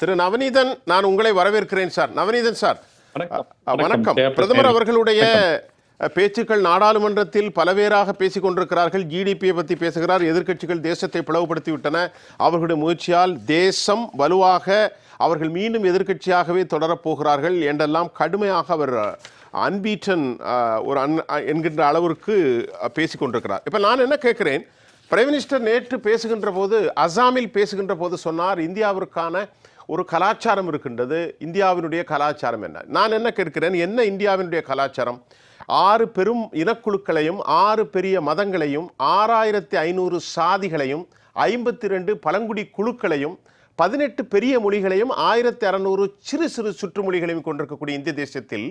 திரு நவநீதன் நான் உங்களை வரவேற்கிறேன் சார். நவநீதன் சார். வணக்கம். பிரதமர் அவர்களுடைய பேச்சுக்கள் நாடாளுமன்றத்தில் பலவேறாக பேசிக் கொண்டிருக்கிறார்கள். ஜிடிபியை பற்றி பேசுகிறார். எதிர்க்கட்சிகள் தேசத்தை பிளவுபடுத்தி விட்டன அவர்களுடைய முயற்சியால் தேசம் வலுவாக அவர்கள் மீண்டும் எதிர்க்கட்சியாகவே தொடரப் போகிறார்கள் என்றெல்லாம் கடுமையாக அவர் அன்பீட்டன் ஒரு அன் என்கின்ற அளவிற்கு பேசிக் கொண்டிருக்கிறார். இப்போ நான் என்ன கேட்கிறேன்? பிரைம் மினிஸ்டர் நேற்று பேசுகின்ற போது அசாமில் பேசுகின்ற போது சொன்னார் இந்தியாவிற்கான ஒரு கலாச்சாரம் இருக்கின்றது. இந்தியாவினுடைய கலாச்சாரம் என்ன? நான் என்ன கேட்கிறேன்? என்ன இந்தியாவினுடைய கலாச்சாரம்? ஆறு பெரும் இனக்குழுக்களையும் ஆறு பெரிய மதங்களையும் ஆறாயிரத்தி ஐநூறு சாதிகளையும் ஐம்பத்தி ரெண்டு பழங்குடி குழுக்களையும் பதினெட்டு பெரிய மொழிகளையும் ஆயிரத்தி அறநூறு சிறு சிறு சுற்றுமொழிகளையும் கொண்டிருக்கக்கூடிய இந்திய தேசத்தில்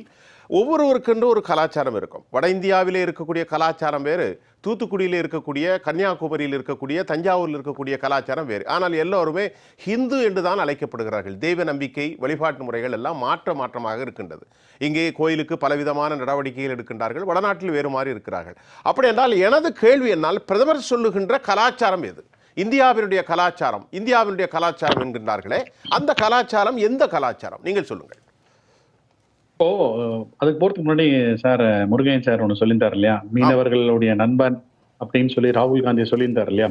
ஒவ்வொருவருக்கென்று ஒரு கலாச்சாரம் இருக்கும். வட இந்தியாவிலே இருக்கக்கூடிய கலாச்சாரம் வேறு தூத்துக்குடியில் இருக்கக்கூடிய கன்னியாகுமரியில் இருக்கக்கூடிய தஞ்சாவூரில் இருக்கக்கூடிய கலாச்சாரம் வேறு. ஆனால் எல்லோருமே ஹிந்து என்று தான் அழைக்கப்படுகிறார்கள். தெய்வ நம்பிக்கை வழிபாட்டு முறைகள் எல்லாம் மாற்ற மாற்றமாக இருக்கின்றது. இங்கே கோயிலுக்கு பலவிதமான நடவடிக்கைகள் எடுக்கின்றார்கள். வடநாட்டில் வேறு மாதிரி இருக்கிறார்கள். அப்படி என்றால் எனது கேள்வி என்னால் பிரதமர் சொல்லுகின்ற கலாச்சாரம் எது? இந்தியாவினுடைய கலாச்சாரம் இந்தியாவினுடைய கலாச்சாரம் என்கின்றார்களே அந்த கலாச்சாரம் எந்த கலாச்சாரம்? நீங்கள் சொல்லுங்கள். இப்போ அதுக்கு போறதுக்கு முன்னாடி சார் முருகன் சார் ஒண்ணு சொல்லியிருந்தார் இல்லையா? மீனவர்களுடைய நண்பன் அப்படின்னு சொல்லி ராகுல் காந்தி சொல்லியிருந்தார் இல்லையா?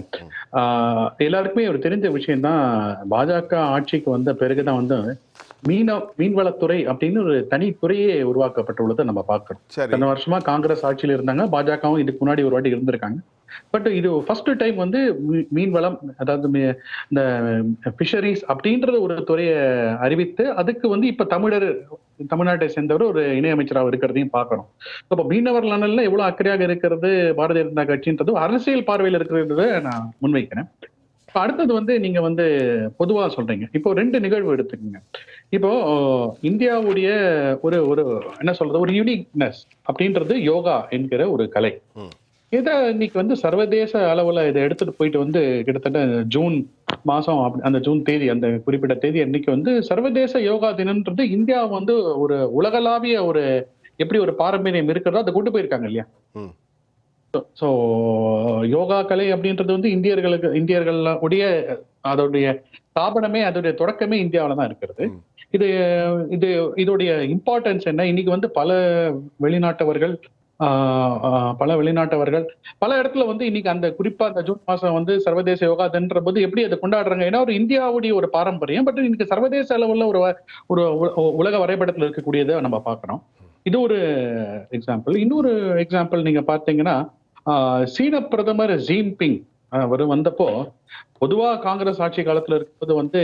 ஆஹ் எல்லாருக்குமே ஒரு தெரிஞ்ச விஷயம் தான் பாஜக ஆட்சிக்கு வந்த பிறகுதான் வந்து மீன மீன்வளத்துறை அப்படின்னு ஒரு தனி துறையே உருவாக்கப்பட்டுள்ளதை நம்ம பார்க்கிறோம் இத்தனை வருஷமா காங்கிரஸ் ஆட்சியில இருந்தாங்க பாஜகவும் இதுக்கு முன்னாடி ஒரு வாட்டி இருந்திருக்காங்க. பட் இது ஃபர்ஸ்ட் டைம் வந்து மீ- மீன் வளம் அதாவது இந்த ஃபிஷரிஸ் அப்படின்ற ஒரு துறையை அறிவித்து அதுக்கு வந்து இப்ப தமிழர் தமிழ்நாட்டை சேர்ந்தவர் ஒரு இணையமைச்சராக இருக்கிறதையும் பார்க்கணும். அப்ப மீனவர் நலன்ல எவ்வளவு அக்கறையாக இருக்கிறது பாரதிய ஜனதா கட்சின்றது அரசியல் பார்வையில் இருக்கிறத நான் முன்வைக்கிறேன். இப்ப அடுத்தது வந்து நீங்க வந்து பொதுவா சொல்றீங்க இப்போ ரெண்டு நிகழ்வு எடுத்துக்கோங்க இப்போ இந்தியாவுடைய ஒரு ஒரு என்ன சொல்றது ஒரு யூனிக்னஸ் அப்படின்றது யோகா என்கிற ஒரு கலை. இதை இன்னைக்கு வந்து சர்வதேச அளவுல இதை எடுத்துட்டு போயிட்டு வந்து கிட்டத்தட்ட ஜூன் மாசம் அந்த ஜூன் தேதி அந்த குறிப்பிட்ட தேதி அன்னைக்கு வந்து சர்வதேச யோகா தினம்ன்றது இந்தியா வந்து ஒரு உலகளாவிய ஒரு எப்படி ஒரு பாரம்பரியம் இருக்கிறதோ அதை கொண்டு போயிருக்காங்க இல்லையா. ஸோ யோகா கலை அப்படின்றது வந்து இந்தியர்களுக்கு இந்தியர்கள் உடைய அதோடைய ஸ்தாபனமே அதோடைய தொடக்கமே இந்தியாவில தான் இருக்கிறது. இது இது இதோடைய இம்பார்ட்டன்ஸ் என்ன? இன்னைக்கு வந்து பல வெளிநாட்டவர்கள் பல வெளிநாட்டவர்கள் பல இடத்துல வந்து இன்னைக்கு அந்த குறிப்பா அந்த ஜூன் மாசம் வந்து சர்வதேச யோகா தினன்ற போது எப்படி அதை கொண்டாடுறாங்க? ஏன்னா ஒரு இந்தியாவுடைய ஒரு பாரம்பரியம் பட் இன்னைக்கு சர்வதேச அளவுல ஒரு ஒரு உலக வரைபடத்துல இருக்கக்கூடியதை நம்ம பார்க்கிறோம். இது ஒரு எக்ஸாம்பிள் இன்னொரு எக்ஸாம்பிள் நீங்க பார்த்தீங்கன்னா ஆஹ், சீன பிரதமர் ஜீன்பிங் அவர் வந்தப்போ பொதுவா காங்கிரஸ் ஆட்சி காலத்துல இருக்கும்போது வந்து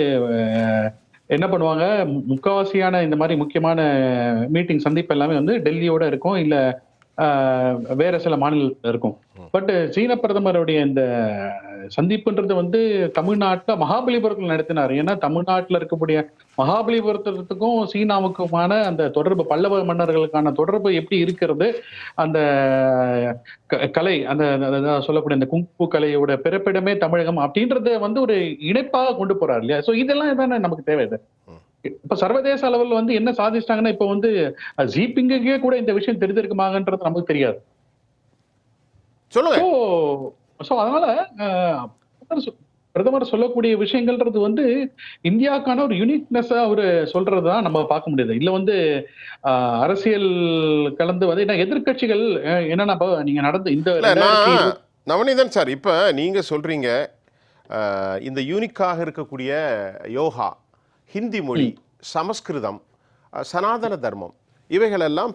என்ன பண்ணுவாங்க? முக்கால்வாசியான முக்காவாசியான இந்த மாதிரி முக்கியமான மீட்டிங் சந்திப்பு எல்லாமே வந்து டெல்லியோட இருக்கும். இல்ல வேற சில மாநிலத்தில் இருக்கும். பட் சீன பிரதமருடைய இந்த சந்திப்புன்றது வந்து தமிழ்நாட்டுல மகாபலிபுரத்தில் நடத்தினார். ஏன்னா தமிழ்நாட்டுல இருக்கக்கூடிய மகாபலிபுரத்துக்கும் சீனாவுக்குமான அந்த தொடர்பு பல்லவ மன்னர்களுக்கான தொடர்பு எப்படி இருக்கிறது? அந்த கலை அந்த சொல்லக்கூடிய அந்த குங்கு கலையோட பிறப்பிடமே தமிழகம் அப்படின்றத வந்து ஒரு இணைப்பாக கொண்டு போறாரு இல்லையா? சோ இதெல்லாம் தானே நமக்கு தேவை இது? இப்ப சர்வதேச அளவில் வந்து என்ன சாதிச்சிட்டாங்கன்னா இப்ப வந்து ஜிபிங்குக்கே கூட இந்த விஷயம் தெரிஞ்சிருக்குமாங்கன்றது நமக்கு தெரியாது. சொல்லுங்க. ஸோ அதனால பிரதமர் சொல்லக்கூடிய விஷயங்கள்ன்றது வந்து இந்தியாவுக்கான ஒரு யூனிக்னஸா அவரு சொல்றதுதான் நம்ம பார்க்க முடியுது. இல்ல வந்து அரசியல் கலந்து வந்து ஏன்னா எதிர்க்கட்சிகள் அஹ், என்னன்னா நீங்க நடந்த இந்த நவநீதன் சார் இப்போ நீங்கள் சொல்கிறீங்க இந்த யூனிக்காக இருக்கக்கூடிய யோகா ஹிந்தி மொழி சமஸ்கிருதம் சனாதன தர்மம் இவைகளெல்லாம்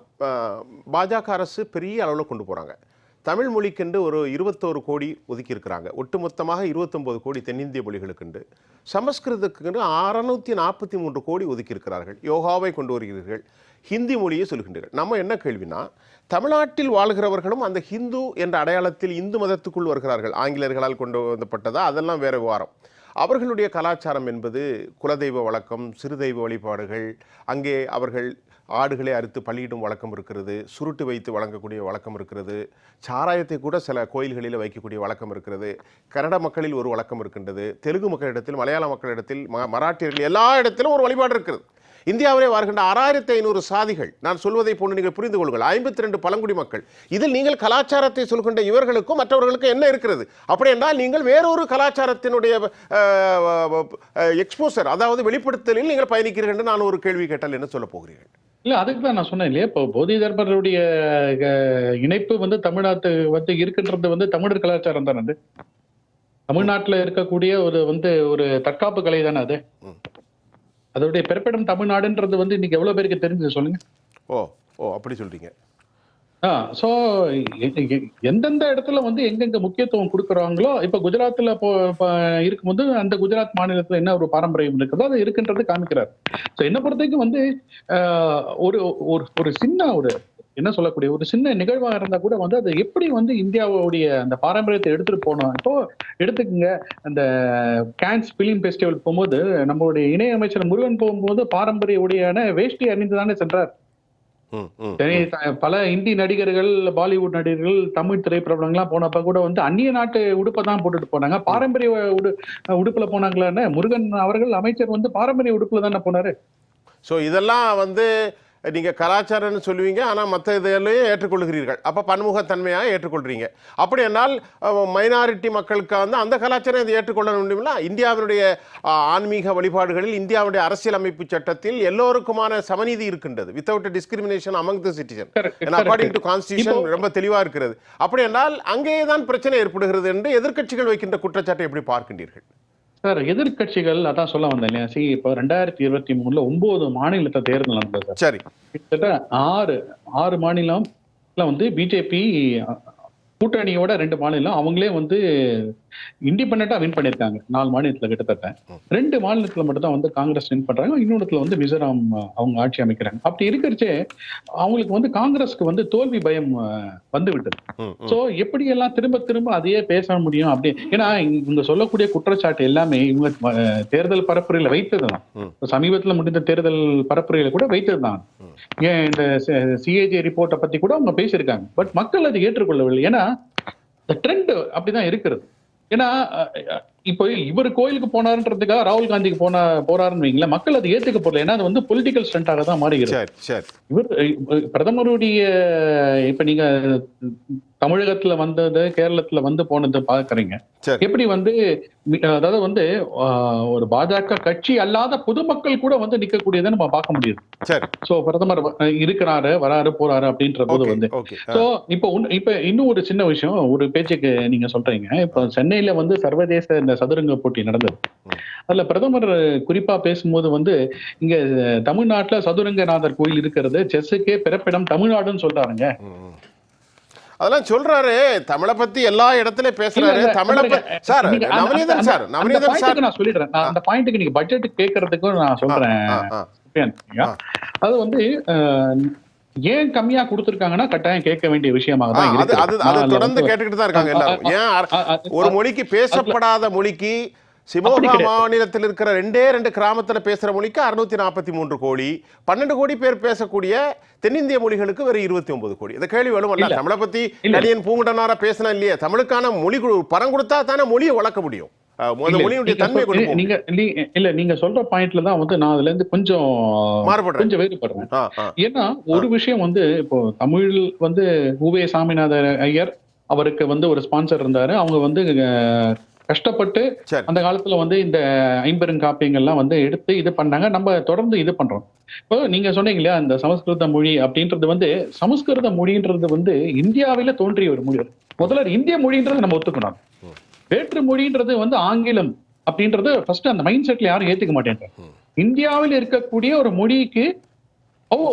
பாஜக அரசு பெரிய அளவில் கொண்டு போகிறாங்க தமிழ் மொழிக்கென்று ஒரு இருபத்தோரு கோடி ஒதுக்கியிருக்கிறாங்க. ஒட்டுமொத்தமாக இருபத்தொம்போது கோடி தென்னிந்திய மொழிகளுக்கென்று. சமஸ்கிருதத்துக்கு அறுநூத்தி நாற்பத்தி மூன்று கோடி ஒதுக்கியிருக்கிறார்கள். யோகாவை கொண்டு வருகிறீர்கள். ஹிந்தி மொழியை சொல்கின்றீர்கள். நம்ம என்ன கேள்வினா தமிழ்நாட்டில் வாழ்கிறவர்களும் அந்த ஹிந்து என்ற அடையாளத்தில் இந்து மதத்துக்குள் வருகிறார்கள். ஆங்கிலேயர்களால் கொண்டு வந்தப்பட்டதா? அதெல்லாம் வேற விவகாரம். அவர்களுடைய கலாச்சாரம் என்பது குலதெய்வ வழக்கம் சிறுதெய்வ வழிபாடுகள் அங்கே அவர்கள் ஆடுகளை அறுத்து பலியிடும் வழக்கம் இருக்கிறது சுருட்டு வைத்து வழங்கக்கூடிய வழக்கம் இருக்கிறது சாராயத்தை கூட சில கோயில்களில் வைக்கக்கூடிய வழக்கம் இருக்கிறது கன்னட மக்களில் ஒரு வழக்கம் இருக்கின்றது தெலுங்கு மக்களிடத்தில் மலையாள மக்களிடத்தில் ம மராட்டியர்கள் எல்லா இடத்திலும் ஒரு வழிபாடு இருக்கிறது. இந்தியாவிலே வருகின்ற ஆறாயிரத்தி ஐநூறு சாதிகள். நான் சொல்வதை போன்று நீங்கள் புரிந்து கொள்ளுங்கள். ஐம்பத்தி ரெண்டு பழங்குடி மக்கள். இதில் நீங்கள் கலாச்சாரத்தை சொல்கின்ற இவர்களுக்கும் மற்றவர்களுக்கும் என்ன இருக்கிறது? அப்படி என்றால் நீங்கள் வேறொரு கலாச்சாரத்தினுடைய எக்ஸ்போசர் அதாவது வெளிப்படுத்தலில் நீங்கள் பயணிக்கிறீர்கள் என்று நான் ஒரு கேள்வி கேட்டால் என்ன சொல்ல போகிறீர்கள்? இல்ல அதுக்கு தான் நான் சொன்னேன் இல்லையா? இப்போ போதி தர்மருடைய இணைப்பு வந்து தமிழ்நாட்டு வந்து இருக்கின்றது வந்து தமிழர் கலாச்சாரம் தானே அது? தமிழ்நாட்டுல இருக்கக்கூடிய ஒரு வந்து ஒரு தற்காப்பு கலை தானே அது. அதோடைய பிறப்பிடம் தமிழ்நாடுன்றது வந்து இன்னைக்கு எவ்வளவு பேருக்கு தெரிஞ்சது சொல்லுங்க. ஓ ஓ அப்படி சொல்றீங்க. ஆ சோ எந்தெந்த இடத்துல வந்து எங்கெங்க முக்கியத்துவம் கொடுக்குறாங்களோ இப்ப இப்போ இருக்கும்போது அந்த குஜராத் மாநிலத்துல என்ன ஒரு பாரம்பரியம் இருக்குதோ அது இருக்குன்றது காமிக்கிறார். சோ என்ன பொறுத்த வரைக்கும் வந்து ஒரு ஒரு சின்ன ஒரு என்ன சொல்லக்கூடிய ஒரு சின்ன நிகழ்வா இருந்தா கூட வந்து அது எப்படி வந்து இந்தியாவுடைய அந்த பாரம்பரியத்தை எடுத்துட்டு போனோம். இப்போ எடுத்துக்கங்க அந்த கேன்ஸ் பிலிம் ஃபெஸ்டிவல் போகும்போது நம்மளுடைய இணையமைச்சர் முருகன் போகும்போது பாரம்பரிய உடையான வேஷ்டி அணிந்து தானே சென்றார். பல இந்தி நடிகர்கள் பாலிவுட் நடிகர்கள் தமிழ் திரைப்படங்கள்லாம் போனப்ப கூட வந்து அந்நிய நாட்டு உடுப்பை தான் போட்டுட்டு போனாங்க. பாரம்பரிய உடு உடுப்புல போனாங்களான்னு முருகன் அவர்கள் அமைச்சர் வந்து பாரம்பரிய உடுப்புல தானே போனாரு. ஸோ இதெல்லாம் வந்து நீங்கள் கலாச்சாரம்னு சொல்லுவீங்க ஆனால் மற்ற இதிலையும் ஏற்றுக்கொள்கிறீர்கள். அப்போ பன்முகத்தன்மையாக ஏற்றுக்கொள்கிறீங்க அப்படி என்னால் மைனாரிட்டி மக்களுக்கு வந்து அந்த கலாச்சாரம் இதை ஏற்றுக்கொள்ள முடியுமில்ல இந்தியாவினுடைய ஆன்மீக வழிபாடுகளில் இந்தியாவுடைய அரசியலமைப்பு சட்டத்தில் எல்லோருக்குமான சமநீதி இருக்கின்றது. Without discrimination among the citizen according to. Constitution ரொம்ப தெளிவாக இருக்கிறது. அப்படி என்றால் அங்கேயே தான் பிரச்சனை ஏற்படுகிறது என்று எதிர்க்கட்சிகள் வைக்கின்ற குற்றச்சாட்டை எப்படி பார்க்கின்றீர்கள்? சார் எதிர்க்கட்சிகள் அதான் சொல்ல வந்தேன் இல்லையா? சி இப்போ ரெண்டாயிரத்தி இருபத்தி மூணுல ஒன்பது மாநிலத்தை தேர்தல் நடந்தது சார். சரி. கிட்டத்தட்ட ஆறு ஆறு மாநிலம்ல வந்து பிஜேபி கூட்டணியோட ரெண்டு மாநிலம் அவங்களே வந்து இண்டிபெண்டா வின் பண்ணிருக்காங்க நாலு மாநிலத்துல கிட்டத்தட்ட. ரெண்டு மாநிலத்துல மட்டும் தான் வந்து காங்கிரஸ் வின் பண்றாங்க. இன்னொருத்துல வந்து மிசோரம் அவங்க ஆட்சி அமைக்கிறாங்க. அப்படி இருக்கிறச்சே அவங்களுக்கு வந்து காங்கிரஸ்க்கு வந்து தோல்வி பயம் வந்து விட்டது சோ எப்படி எல்லாம் திரும்ப திரும்ப அதையே பேச முடியும் அப்படி ஏன்னா இவங்க சொல்லக்கூடிய குற்றச்சாட்டு எல்லாமே இவங்க தேர்தல் பரப்புரையில வைத்ததுதான். சமீபத்துல முடிந்த தேர்தல் பரப்புரையில கூட வைத்ததுதான். ஏன் இந்த சிஏஜி ரிப்போர்ட்டை பத்தி கூட அவங்க பேசியிருக்காங்க. பட் மக்கள் அதை ஏற்றுக்கொள்ளவில்லை. ஏன்னா இந்த ட்ரெண்ட் அப்படிதான் இருக்கிறது. ஏன்னா இப்போ இவர் கோயிலுக்கு போனாருன்றதுக்காக ராகுல் காந்திக்கு போன போறாருன்னு வைங்களேன் மக்கள் அதை ஏத்துக்க போறல ஏன்னா அது வந்து பொலிட்டிக்கல் ஸ்டண்டாக தான் மாறுகிறது. இவர் பிரதமருடைய இப்ப நீங்க தமிழகத்துல வந்தது கேரளத்துல வந்து போனது பாக்குறீங்க எப்படி வந்து அதாவது வந்து ஒரு பாஜக கட்சி அல்லாத பொதுமக்கள் கூட வந்து நிக்கக்கூடியதை நம்ம பார்க்க முடியுது. சோ பிரதமர் இருக்கிறாரு வராரு போறாரு அப்படின்ற போது வந்து. சோ இப்போ இப்ப இன்னும் ஒரு சின்ன விஷயம் ஒரு பேச்சுக்கு நீங்க சொல்றீங்க. இப்போ சென்னையில வந்து சர்வதேச இந்த சதுரங்க போட்டி நடந்தது. அதுல பிரதமர் குறிப்பா பேசும்போது வந்து இங்க தமிழ்நாட்டுல சதுரங்கநாதர் கோயில் இருக்கிறது செஸ்ஸுக்கே பிறப்பிடம் தமிழ்நாடுன்னு சொல்றாருங்க. அதெல்லாம் சொல்றாரு. தமிழை பத்தி எல்லா இடத்துலயும் பேசுறாரு. தமிழை sir Navaneethan sir Navaneethan sir. நான் சொல்லிடுறேன். நான் அந்த பாயிண்ட்டுக்கு நீங்க பட்ஜெட் கேட்கறதுக்கும் நான் சொல்றேன். அது வந்து ஏன் கம்மியா கொடுத்திருக்காங்கன்னா கட்டாயம் கேட்க வேண்டிய விஷயமாக தான் அது அது தொடர்ந்து கேட்டுக்கிட்டு தான் இருக்காங்க எல்லாரும். ஏன் ஒரு மொழிக்கு பேசப்படாத மொழிக்கு சிமோகா. மாநிலத்தில் இருக்கிற ரெண்டே ரெண்டு கிராமத்துல பேசுற மொழிக்கு அறுநூத்தி நாற்பத்தி மூன்று கோடி பன்னெண்டு கோடி பேர் பேசக்கூடிய தென்னிந்திய மொழிகளுக்கு வெறும் இருபத்தி ஒன்பது கோடி இந்த கேள்வி வலுவல்ல இல்ல. தமிழை பத்தி இல்ல. கணியன் பூங்குடனாரா பேசினா இல்லையே தமிழுக்கான மொழி பணம் கொடுத்தா தானே மொழியை வளர்க்க முடியும் நீங்க இல்ல நீங்க சொல்ற பாயிண்ட்ல தான் வந்து நான் அதுல இருந்து கொஞ்சம். கொஞ்சம் வேறுபடுறேன். ஏன்னா ஒரு விஷயம் வந்து இப்போ தமிழ் வந்து உவே சாமிநாதர் ஐயர் அவருக்கு வந்து ஒரு ஸ்பான்சர் இருந்தாரு அவங்க வந்து கஷ்டப்பட்டு அந்த காலத்துல வந்து இந்த ஐம்பெருங்காப்பியங்கள்லாம் வந்து எடுத்து இது பண்ணாங்க. நம்ம தொடர்ந்து இது பண்றோம். இப்போ நீங்க சொன்னீங்க இல்லையா இந்த சமஸ்கிருத மொழி அப்படின்றது வந்து சமஸ்கிருத மொழின்றது வந்து இந்தியாவில தோன்றிய ஒரு மொழி. முதல்ல இந்திய மொழின்றது நம்ம ஒத்துக்கணும். வேற்று மொழின்றது வந்து ஆங்கிலம் அப்படின்றது ஃபர்ஸ்ட் அந்த மைண்ட் செட்ல யாரும் ஏத்துக்க மாட்டேன்றாங்க. இந்தியாவில் இருக்கக்கூடிய ஒரு மொழிக்கு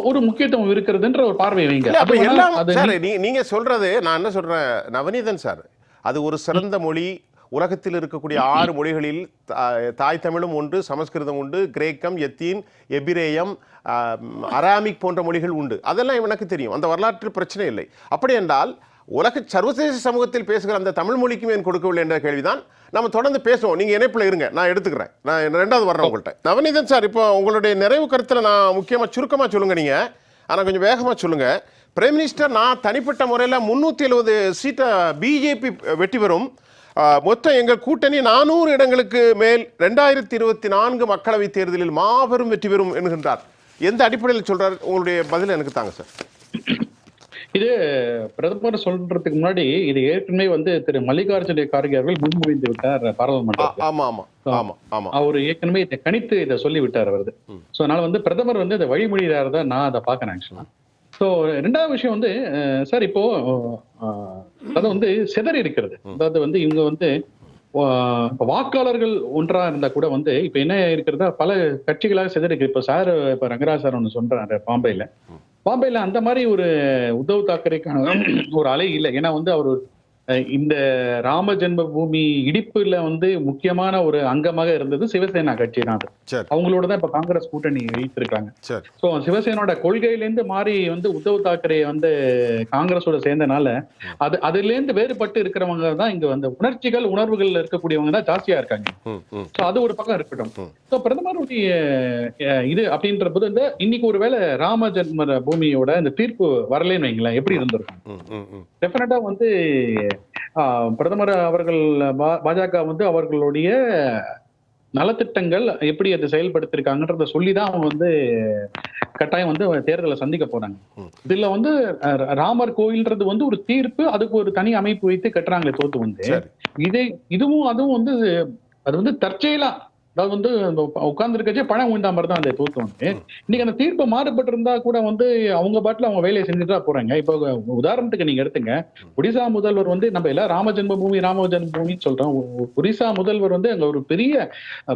ஒரு முக்கியத்துவம் இருக்கிறதுன்ற ஒரு பார்வை வைங்க. நீங்க சொல்றது நான் என்ன சொல்றேன் நவநீதன் சார். அது ஒரு சிறந்த மொழி உலகத்தில் இருக்கக்கூடிய ஆறு மொழிகளில் தா- தாய் தமிழும் உண்டு சமஸ்கிருதம் உண்டு கிரேக்கம் எத்தீன் எபிரேயம் அராமிக் போன்ற மொழிகள் உண்டு. அதெல்லாம் எனக்கு தெரியும். அந்த வரலாற்று பிரச்சனை இல்லை. அப்படி என்றால் உலக சர்வதேச சமூகத்தில் பேசுகிற அந்த தமிழ் மொழிக்கும் ஏன் கொடுக்கவில்லை என்ற கேள்விதான். நம்ம தொடர்ந்து பேசுவோம். நீங்கள் இணைப்பில் இருங்க. நான் எடுத்துக்கிறேன். நான் ரெண்டாவது வர்றேன் உங்கள்கிட்ட நவநீதன் சார் இப்போ உங்களுடைய நிறைவு கருத்தில் நான் முக்கியமாக சுருக்கமாக சொல்லுங்கள் நீங்கள் ஆனால் கொஞ்சம் வேகமாக சொல்லுங்கள் பிரைம் மினிஸ்டர் நான் தனிப்பட்ட முறையில் முந்நூற்றி எழுபது சீட்டை பிஜேபி வெற்றி பெறும். மொத்தம் எங்கள் கூட்டணி நானூறு இடங்களுக்கு மேல் ரெண்டாயிரத்தி இருபத்தி நான்கு மக்களவைத் தேர்தலில் மாபெரும் வெற்றி பெறும் என்கின்றார். எந்த அடிப்படையில் சொல்றாரு? உங்களுடைய பதில் எனக்கு தாங்க சார். இது பிரதமர் சொல்றதுக்கு முன்னாடி இது ஏற்கனவே வந்து திரு மல்லிகார்ஜுன கார்கே அவர்கள் முன்மொழிந்து விட்டார் ஆ, பாராளுமன்றத்தில் ஆமா ஆமா ஆமா ஆமா. அவர் ஏற்கனவே இதை கணித்து இதை சொல்லி விட்டார் அவரது ஸோ அதனால வந்து பிரதமர் வந்து இதை வழிமொழியார் தான் நான் அதை பார்க்கறேன் ஆக்சுவலா ஸோ ரெண்டாவது விஷயம் வந்து சார் இப்போ அஹ், அது வந்து சிதறி இருக்கிறது. அதாவது வந்து இவங்க வந்து வாக்காளர்கள் ஒன்றா இருந்தா கூட வந்து இப்ப என்ன இருக்கிறதா பல கட்சிகளாக சிதறி இருக்கு இப்ப சார் இப்ப ரங்கராஜ் சார் ஒன்று சொல்றாரு பாம்பேல. பாம்பேல அந்த மாதிரி ஒரு உத்தவ் தாக்கரேக்கான ஒரு அலை இல்லை. ஏன்னா வந்து அவர் இந்த ராம ஜென்ம பூமி இடிப்புல வந்து முக்கியமான ஒரு அங்கமாக இருந்தது சிவசேனா கட்சி தான் அது அவங்களோட தான் இப்ப காங்கிரஸ் கூட்டணி வைத்திருக்காங்க சோ சிவசேனோட கொள்கையிலேருந்து மாறி வந்து உத்தவ் தாக்கரே வந்து காங்கிரஸோட சேர்ந்தனால அது அதுல இருந்து வேறுபட்டு இருக்கிறவங்க தான் இங்க வந்து உணர்ச்சிகள் உணர்வுகள் இருக்கக்கூடியவங்க தான் ஜாஸ்தியா இருக்காங்க. சோ அது ஒரு பக்கம் இருக்கட்டும். சோ பிரதமருடைய இது அப்படின்ற போது இந்த இன்னைக்கு ஒருவேளை ராம ஜென்ம பூமியோட இந்த தீர்ப்பு வரலைன்னு வைங்களேன். எப்படி இருந்திருக்கும்? டெஃபினட்டா வந்து பிரதமர் அவர்கள் பாஜக வந்து அவர்களுடைய நலத்திட்டங்கள் எப்படி அதை செயல்படுத்திருக்காங்கன்றத சொல்லி தான் அவங்க வந்து கட்டாயம் வந்து தேர்தலை சந்திக்க போறாங்க. இதுல வந்து ராமர் கோயில்ன்றது வந்து ஒரு தீர்ப்பு அதுக்கு ஒரு தனி அமைப்பு வைத்து கட்டுறாங்களே தோத்து வந்து. இதே இதுவும் அதுவும் வந்து அது வந்து தற்செயலா அதாவது வந்து உட்கார்ந்து இருக்கச்சே பணம் உண்டா மாதிரி தான் அந்த தோத்து வந்து இன்னைக்கு அந்த தீர்ப்பு மாறுபட்டு இருந்தா கூட வந்து அவங்க பாட்டுல அவங்க வேலையை செஞ்சுட்டு தான் போறாங்க. இப்போ உதாரணத்துக்கு நீங்க எடுத்துங்க. ஒடிசா முதல்வர் வந்து நம்ம எல்லாம் ராம ஜென்ம பூமி ராம ஜென்ம பூமின்னு சொல்றோம் ஒடிசா முதல்வர் வந்து அங்க ஒரு பெரிய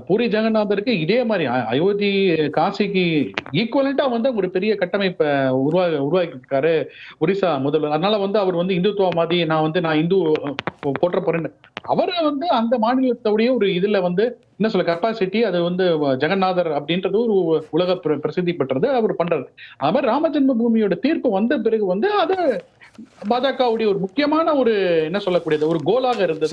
பூரி ஜெகநாதருக்கு இதே மாதிரி அயோத்தி காசிக்கு ஈக்குவலண்டா வந்து ஒரு பெரிய கட்டமைப்பை உருவாக உருவாக்கியிருக்காரு ஒடிசா முதல்வர். அதனால வந்து அவர் வந்து இந்துத்துவவாதி நான் வந்து நான் இந்து போற்ற போறேன்னு. அவரை வந்து அந்த மாநிலத்தோடைய ஒரு இதுல வந்து என்ன சொல்ல கெப்பாசிட்டி அது வந்து ஜெகநாதர் அப்படின்றது ஒரு உலக பிர- பிரசித்தி பெற்றது அவர் பண்றாரு. அது மாதிரி ராம ஜென்ம பூமியோட தீர்ப்பு வந்த பிறகு வந்து அது பாஜகவுடைய ஒரு முக்கியமான ஒரு என்ன சொல்லக்கூடியது ஒரு கோலாக இருந்தது.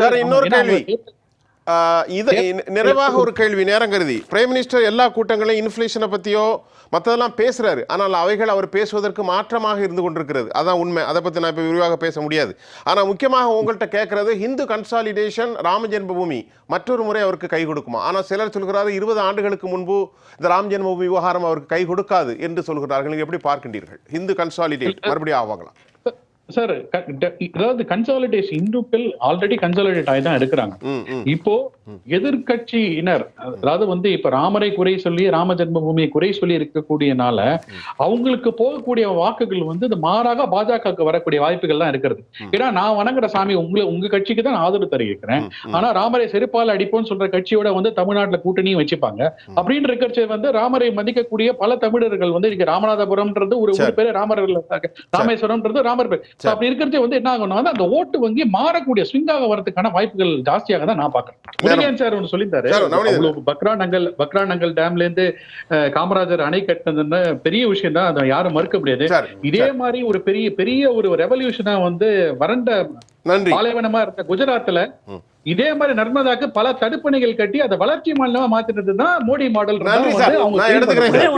இது நிறைவாக ஒரு கேள்வி நேரம் கருதி. பிரைம் மினிஸ்டர் எல்லா கூட்டங்களையும் இன்ஃப்ளேஷனை பத்தியோ மற்றதெல்லாம் பேசுறாரு. ஆனால் அவைகள் அவர் பேசுவதற்கு மாற்றமாக இருந்து கொண்டிருக்கிறது. அதான் உண்மை. அதை பத்தி நான் இப்போ விரிவாக பேச முடியாது. ஆனால் முக்கியமாக உங்கள்கிட்ட கேட்கறது ஹிந்து கன்சாலிடேஷன் ராம ஜென்மபூமி மற்றொரு முறை அவருக்கு கை கொடுக்குமா? ஆனால் சிலர் சொல்கிறாரு இருபது ஆண்டுகளுக்கு முன்பு இந்த ராம் ஜென்மபூமி விவகாரம் அவருக்கு கை கொடுக்காது என்று சொல்கிறார்கள். நீங்கள் எப்படி பார்க்கின்றீர்கள்? ஹிந்து கன்சாலிடேட் மறுபடியும் ஆவாங்களா? சார் அதாவது கன்சாலிடேஷன் இந்துக்கள் ஆல்ரெடி கன்சாலிடேட் ஆகி தான் ம் இப்போ எதிர்கட்சியினர் அதாவது வந்து இப்ப ராமரை குறை சொல்லி ராம ஜென்மபூமியை குறை சொல்லி இருக்கக்கூடியனால அவங்களுக்கு போகக்கூடிய வாக்குகள் வந்து இது மாறாக பாஜகவுக்கு வரக்கூடிய வாய்ப்புகள் தான் இருக்கிறது. ஏன்னா நான் வணங்குற சாமி உங்களை உங்க கட்சிக்கு தான் ஆதரவு தெரிவிக்கிறேன். ஆனா ராமரை செருப்பால் அடிப்போம்னு சொல்ற கட்சியோட வந்து தமிழ்நாட்டுல கூட்டணியும் வச்சுப்பாங்க. அப்படின்னு இருக்கிறச்சு வந்து ராமரை மதிக்கக்கூடிய பல தமிழர்கள் வந்து இன்னைக்கு ராமநாதபுரம்ன்றது ஒரு. ஊர் பேரு ராமர்கள். ராமேஸ்வரம்ன்றது ராமர் பேர். அப்படி இருக்கிறது வந்து என்ன ஆகணும் வந்து அந்த ஓட்டு வங்கி மாறக்கூடிய ஸ்விங்காக வரதுக்கான வாய்ப்புகள் ஜாஸ்தியாக தான் நான் பாக்குறேன் முருகன் சார் ஒன்று சொல்லியிருந்தாரு. டேம்ல இருந்து அஹ், காமராஜர் அணை கட்டினதுன்னு பெரிய விஷயம் தான். அதை யாரும் மறுக்க முடியாது. இதே மாதிரி ஒரு பெரிய பெரிய ஒரு ரெவல்யூஷனா வந்து வறண்ட பாலைவனமா இருந்த குஜராத்ல. இதே மாதிரி நர்மதாக்கு பல தடுப்பணைகள் கட்டி அதை வளர்ச்சி மாநிலமா மாத்தினது தான் மோடி மாடல் எடுத்துக்கிறேன்.